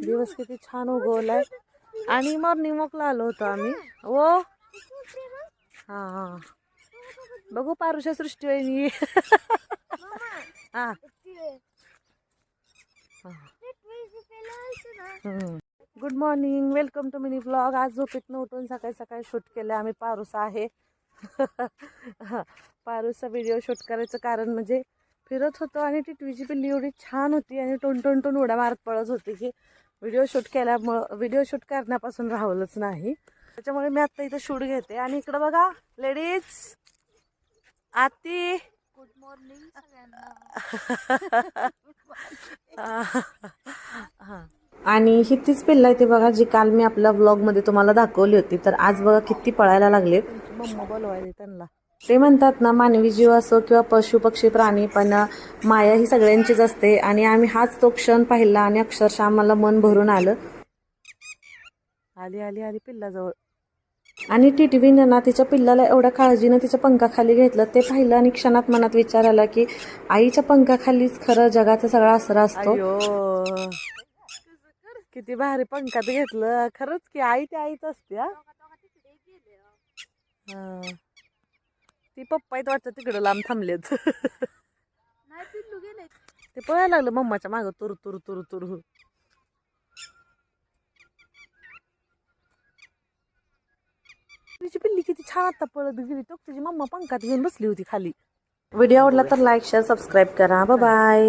दिवस किती छान उगवलाय. आणि मॉर्निंग वॉकला आलो होतो आम्ही. ओ हा हा. बघू पारुषा सृष्टी वहिनी. हा. Good morning welcome to mini blog आज झोपेत उठून सकाळी सकाळी शूट केलं आम्ही पारुसा आहे. पारुसा व्हिडिओ शूट करायचं कारण म्हणजे फिरत होतो आणि ती टिटवीची पिल्ली एवढी छान होती आणि टोन टोन टोन उड्या मारत पळत होती की व्हिडिओ शूट केल्यामुळं व्हिडिओ शूट करण्यापासून राहवलंच नाही. त्याच्यामुळे मी आत्ता इथं शूट घेते. आणि इकडं बघा लेडीज आती. गुड मॉर्निंग हा. आणि ही तीच पिल्ल आहे ते बघा जी काल मी आपल्या व्लॉगमध्ये तुम्हाला दाखवली होती. तर आज बघा किती पळायला लागलेत. मम्मा बोलवायला त्यांना. ते म्हणतात ना मानवी जीव असो किंवा पशु पक्षी प्राणी पण माया ही सगळ्यांचीच असते आणि आम्ही हाच तो क्षण पाहिला आणि अक्षरशः आम्हाला मन भरून आलं. आली आली आली पिल्लाजवळ. आणि टिटवीनं ना तिच्या पिल्लाला एवढ्या काळजीनं तिच्या पंखाखाली घेतलं ते पाहिलं आणि क्षणात मनात विचार आला की आईच्या पंखाखालीच खरं जगाचा सगळा आसरा असतो. किती भारी पंखात घेतलं. खरंच की आई ते आईच असते हा. हा. ती पप्पा आहेत वाटतं तिकडं लांब थांबलेत. नाही पिल्लू गेले ते पळायला लागलं मम्माच्या मागं तुर तुर तुर तुर. तिची पिल्ली किती छान आता पळत गेली तो तिची मम्मा पंखात घेऊन बसली होती खाली. व्हिडिओ आवडला तर लाईक शेअर सबस्क्राईब करा. बाय